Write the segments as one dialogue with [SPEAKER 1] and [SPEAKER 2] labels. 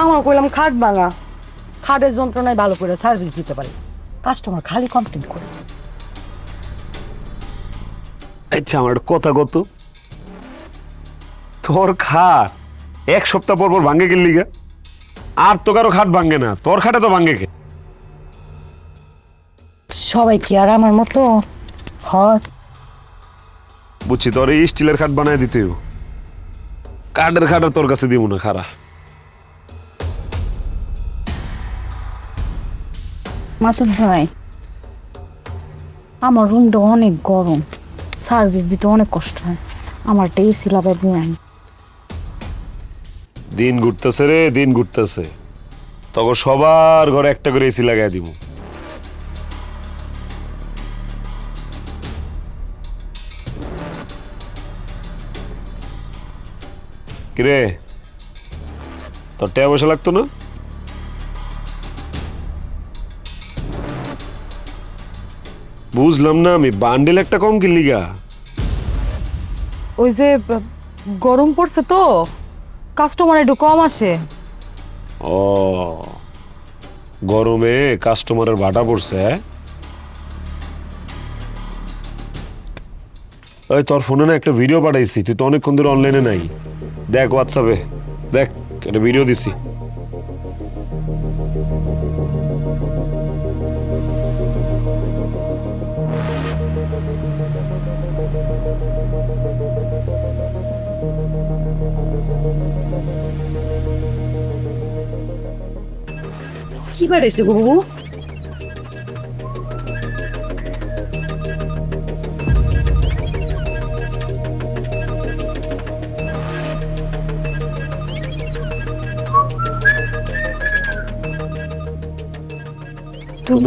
[SPEAKER 1] আমার কইলাম খাট ভাঙা। খাটের যন্ত্রণায় ভালো করে সার্ভিস দিতে পারি। কাস্টমার খালি কমপ্লেন করে।
[SPEAKER 2] আচ্ছা আমার কথা কত? তোর খাট এক সপ্তাহ পর পর ভাঙ্গে গেলি গা। আর তো কারও খাট ভাঙ্গে না তোর খাটে তো ভাঙ্গে কে
[SPEAKER 1] সবাই কি আর আমার মতো? হয়।
[SPEAKER 2] বুঝছি তোর এই স্টিলের খাট বানায় দিতে। কাঠের খাট তোর কাছে দিব না খারা
[SPEAKER 1] মাসুদ ভাই, আমার রুমটা অনেক গরম। সার্ভিস দিতে অনেক কষ্ট হয়। আমার একটা এসি লাগাই দিয়ে
[SPEAKER 2] দিন ঘুরতেছে রে, দিন ঘুরতেছে। তখন সবার ঘরে একটা করে এসি লাগাই দিব। কিরে? তোর টাকা পয়সা লাগতো না? বুঝলাম না আমি বান্ডেল একটা কম কিনলি গা।
[SPEAKER 3] ওই যে ব- গরম পড়ছে তো কাস্টমার একটু কম আসে।
[SPEAKER 2] ও গরমে কাস্টমারের ভাটা পড়ছে হ্যাঁ? ওই তোর ফোনে না একটা ভিডিও পাঠাইছি তুই তো অনেকক্ষণ ধরে অনলাইনে নাই। দেখ হোয়াটসঅ্যাপে দেখ একটা ভিডিও দিছি।
[SPEAKER 1] কি বাড়াইছে গো বাবু?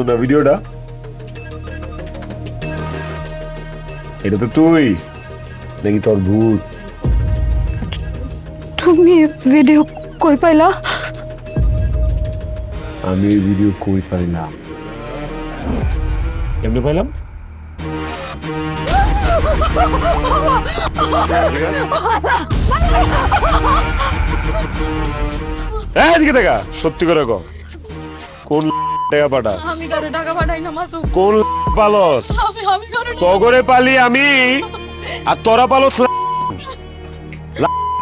[SPEAKER 2] না ভিডিওটা? এটা তো তুই। নাকি তোর ভূত?
[SPEAKER 3] তুমি ভিডিও কই পাইলা?
[SPEAKER 2] আমি এই ভিডিও কই পাইলাম? কেমনে পাইলাম? এদিকে দেখা সত্যি করে কো কোন টাকা পাঠাস?
[SPEAKER 3] আমি কারও টাকা পাঠাই না মাসুদ
[SPEAKER 2] কোন পালস? তগরে পালি আমি আর তোরা পালস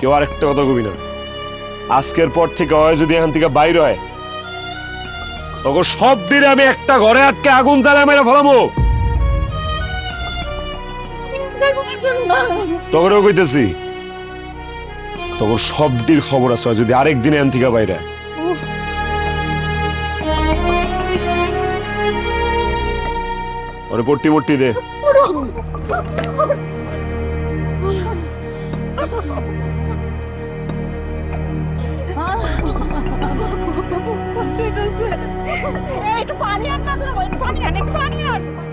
[SPEAKER 2] কেউ আর একটা কথা কবি না। আজকের পর থেকে হয় যদি এখান থেকে বাইর হয়, তখন সব দিনে আমি একটা ঘরে আটকে আগুন জ্বালা মেরে ফেলামো। তখনও কইতেছি, তখন সব দিন খবর আছে যদি আরেক দিনে এখান থেকে বাইরে ওরে পট্টি মট্টি দে।
[SPEAKER 4] একটু পানি আন না তোরা পানি আন একটু পানি আন।